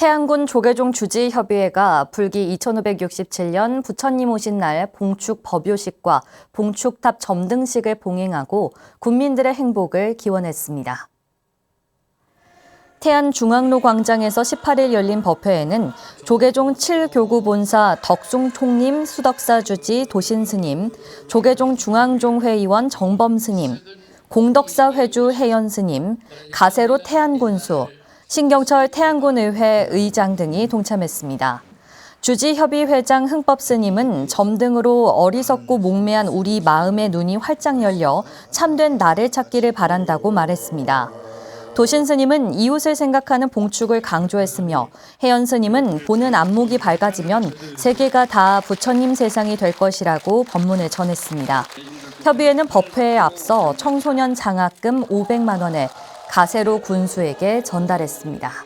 태안군 조계종 주지협의회가 불기 2567년 부처님 오신 날 봉축 법요식과 봉축탑 점등식을 봉행하고 국민들의 행복을 기원했습니다. 태안 중앙로 광장에서 18일 열린 법회에는 조계종 7교구 본사 덕숭 총림 수덕사 주지 도신 스님, 조계종 중앙종 회의원 정범 스님, 공덕사 회주 혜연 스님, 가세로 태안 군수, 신경철 태안군의회 의장 등이 동참했습니다. 주지협의 회장 흥법 스님은 점등으로 어리석고 몽매한 우리 마음의 눈이 활짝 열려 참된 나를 찾기를 바란다고 말했습니다. 도신 스님은 이웃을 생각하는 봉축을 강조했으며 혜연 스님은 보는 안목이 밝아지면 세계가 다 부처님 세상이 될 것이라고 법문을 전했습니다. 협의회는 법회에 앞서 청소년 장학금 500만 원을 가세로 군수에게 전달했습니다.